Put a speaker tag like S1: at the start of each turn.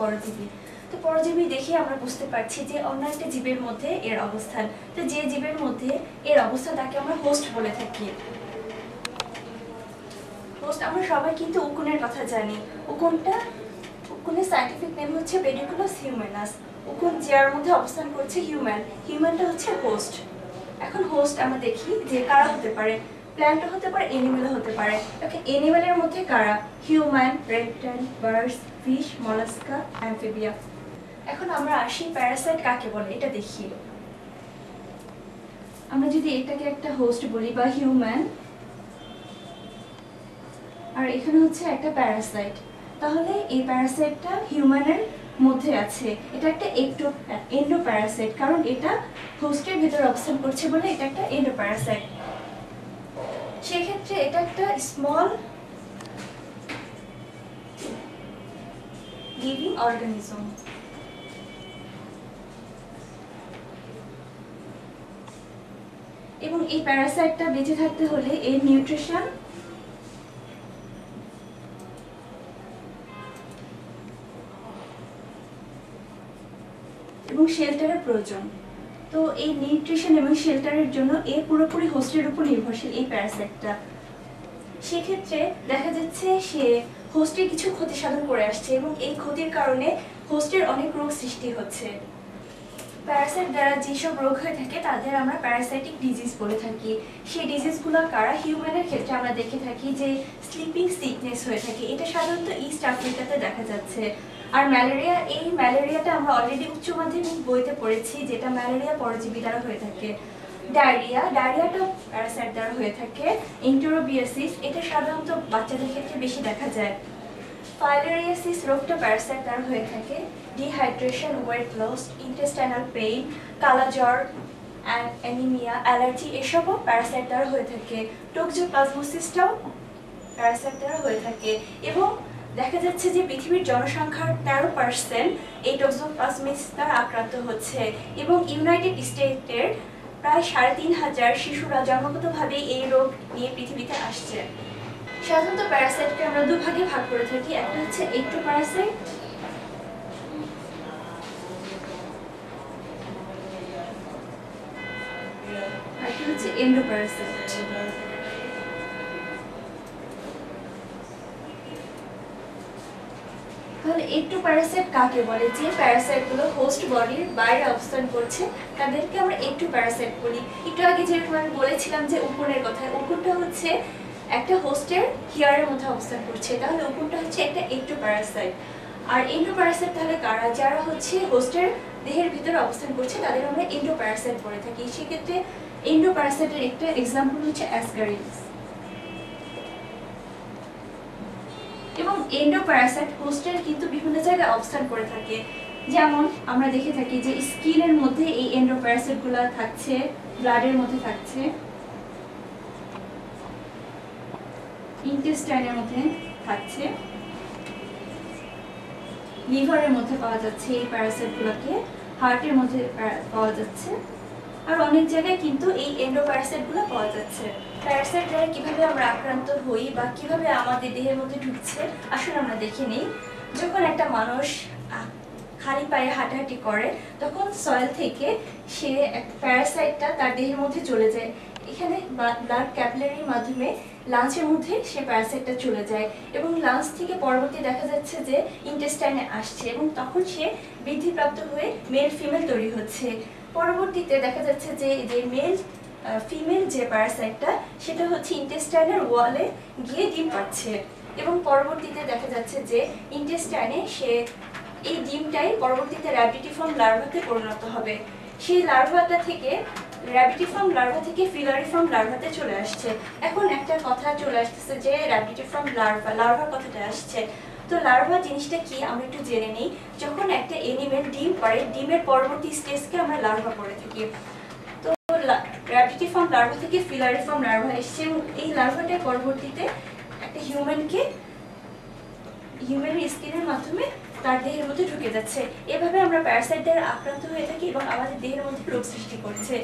S1: পরজীবী। তো পরজীবী দেখে আমরা বুঝতে পারছি যে অন্য একটা জীবের মধ্যে এর অবস্থান। তো যে জীবের মধ্যে এর অবস্থান তাকে আমরা হোস্ট বলে থাকি। হোস্ট আমরা সবাই কিন্তু উকুনের কথা জানি। উকুনটা, উকুনের সাইন্টিফিক নেম হচ্ছে পেডিকুলাস হিউম্যানাস উকুন যার মধ্যে অবস্থান করছে হিউম্যান হিউম্যানটা হচ্ছে হোস্ট এখন হোস্ট আমরা দেখি যে কারা হতে পারে? প্ল্যান্টও হতে পারে এনিমেলও হতে পারে। ওকে এনিমেলের মধ্যে কারা? Human reptile birds fish mollusca amphibia এখন আমরা আসি প্যারাসাইট কাকে বলে? এটা দেখি। আমরা যদি এটাকে একটা হোস্ট বলি বা হিউম্যান আর এখানে হচ্ছে একটা প্যারাসাইট তাহলে এই প্যারাসাইটটা হিউম্যানের মধ্যে আছে। এটা একটা একটো এন্ডো প্যারাসাইট কারণ এটা হোস্টের ভিতরে অবস্থান করছে বলে এটা একটা এন্ডো প্যারাসাইট সেক্ষেত্রে এটা একটা স্মল লিভিং অর্গানিজম এবং এই প্যারাসাইটটা বেঁচে থাকতে হলে এর নিউট্রিশন এবং শেল্টারের প্রয়োজন। তো এই নিউট্রিশন এবং শেল্টারের জন্য এ পুরোপুরি হোস্টের উপর নির্ভরশীল এই প্যারাসাইটটা সেক্ষেত্রে দেখা যাচ্ছে সে হোস্টের কিছু ক্ষতি সাধন করে আসছে এবং এই ক্ষতির কারণে হোস্টের অনেক রোগ সৃষ্টি হচ্ছে। প্যারাসাইট দ্বারা যেসব রোগ হয়ে থাকে, তাদের আমরা প্যারাসাইটিক ডিজিজ বলে থাকি। সেই ডিজিজগুলো কারা? হিউম্যানের ক্ষেত্রে আমরা দেখে থাকি যে স্লিপিং সিকনেস হয়ে থাকে। এটা সাধারণত ইস্ট আফ্রিকাতে দেখা যাচ্ছে। আর ম্যালেরিয়া এই ম্যালেরিয়াটা আমরা অলরেডি উচ্চ মাধ্যমিক বইতে পড়েছি, যেটা ম্যালেরিয়া পরজীবী দ্বারা হয়ে থাকে। ডায়রিয়া, ডায়রিয়াটা প্যারাসাইট দ্বারা হয়ে থাকে। ইন্টেরোবিয়াসিস, এটা সাধারণত বাচ্চাদের ক্ষেত্রে বেশি দেখা যায়। ফাইলেরিয়াসিস রোগটা প্যারাসাইট দ্বারা হয়ে থাকে। Dehydration weight loss intestinal pain কালাজ্বর anaemia allergy এসবও প্যারাসাইট দ্বারা হয়ে থাকে। টোক্সোপ্লাজমোসিসটাও প্যারাসাইট দ্বারা হয়ে থাকে এবং দেখা যাচ্ছে যে পৃথিবীর জনসংখ্যার তেরো পার্সেন্ট এই টোক্সোপ্লাজমিস দ্বারা আক্রান্ত হচ্ছে এবং ইউনাইটেড স্টেটের প্রায় সাড়ে তিন হাজার শিশুরা জন্মগতভাবে এই রোগ নিয়ে পৃথিবীতে আসছে। সাধারণত প্যারাসাইটকে আমরা দুভাগে ভাগ করে থাকি। একটা হচ্ছে একটু প্যারাসাইট হচ্ছে এন্ডোপ্যারাসাইট তাহলে একটু প্যারাসাইট কাকে বলে? যে প্যারাসাইটগুলো হোস্ট বডির বাইরে অবস্থান করছে, তাদেরকে আমরা একটু প্যারাসাইট বলি। একটু আগে যেরকম আমি বলেছিলাম যে উকুনের কথা উকুনটা হচ্ছে একটা হোস্টের হিয়ারের মধ্যে অবস্থান করছে। তাহলে উকুনটা হচ্ছে একটা একটু প্যারাসাইট আর এন্ডো প্যারাসাইট তাহলে কারা? যারা হচ্ছে হোস্টের দেহের ভিতরে অবস্থান করছে, তাদের আমরা এন্ডো প্যারাসাইট বলে থাকি। সেক্ষেত্রে এন্ডো প্যারাসাইটের একটা এক্সাম্পল হচ্ছে অ্যাসকারিস এবং এন্ডোপ্যারাসাইট হোস্টের কিন্তু বিভিন্ন জায়গায় অবস্থান করে থাকে। যেমন আমরা দেখে থাকি যে স্কিনের মধ্যে এই এন্ডোপ্যারাসাইটগুলো থাকছে ব্লাডের মধ্যে থাকছে। ইন্টেস্টাইনের মধ্যে থাকছে। লিভারের মধ্যে পাওয়া যাচ্ছে এই প্যারাসাইটগুলোকে হার্টের মধ্যে পাওয়া যাচ্ছে। আর অনেক জায়গায় কিন্তু এই এন্ডোপ্যারাসাইটগুলো পাওয়া যাচ্ছে। প্যারাসাইট দ্বারা কীভাবে আমরা আক্রান্ত হই বা কীভাবে আমাদের দেহের মধ্যে ঢুকছে, আসলে আমরা দেখে নিই। যখন একটা মানুষ খালি পায়ে হাঁটাহাঁটি করে, তখন সয়েল থেকে সে প্যারাসাইটটা তার দেহের মধ্যে চলে যায়। এখানে ব্লাড ক্যাপিলারির মাধ্যমে লাঞ্চের মধ্যে সে প্যারাসাইটটা চলে যায় এবং লাঞ্চ থেকে পরবর্তী দেখা যাচ্ছে যে ইন্টেস্টাইনে আসছে এবং তখন সে বৃদ্ধিপ্রাপ্ত হয়ে মেল ফিমেল তৈরি হচ্ছে। পরবর্তীতে দেখা যাচ্ছে যে যে মেল ফিমেল যে প্যারাসাইটটা সেটা হচ্ছে ইন্টেস্টাইনের ওয়ালে গিয়ে ডিম পাচ্ছে। এবং পরবর্তীতে দেখা যাচ্ছে যে ইন্টেস্টাইনে সে এই ডিমটাই পরবর্তীতে র্যাবিটিফর্ম লার্ভাতে পরিণত হবে। সেই লার্ভাটা থেকে র্যাবিটিফর্ম লার্ভা থেকে ফিলারিফর্ম লার্ভাতে চলে আসছে। এখন একটা কথা চলে আসতেছে যে র্যাবিটিফর্ম লার্ভা লার্ভার কথাটা আসছে। তো লার্ভা জিনিসটা কি, আমরা একটু জেনে নিই। যখন একটা এনিমেল ডিম পারে ডিমের পরবর্তী স্টেজকে আমরা লার্ভা করে থাকি। তো র্যাবিটিফর্ম লার্ভা থেকে ফিলারিফর্ম লার্ভা এসছে। এই লার্ভাটাই পরবর্তীতে একটা হিউম্যানকে হিউম্যান স্কিনের মাধ্যমে তার দেহের মধ্যে ঢুকে যাচ্ছে। এভাবে আমরা প্যারাসাইট দ্বারা আক্রান্ত হয়ে থাকি এবং আমাদের দেহের মধ্যে রোগ সৃষ্টি করছে।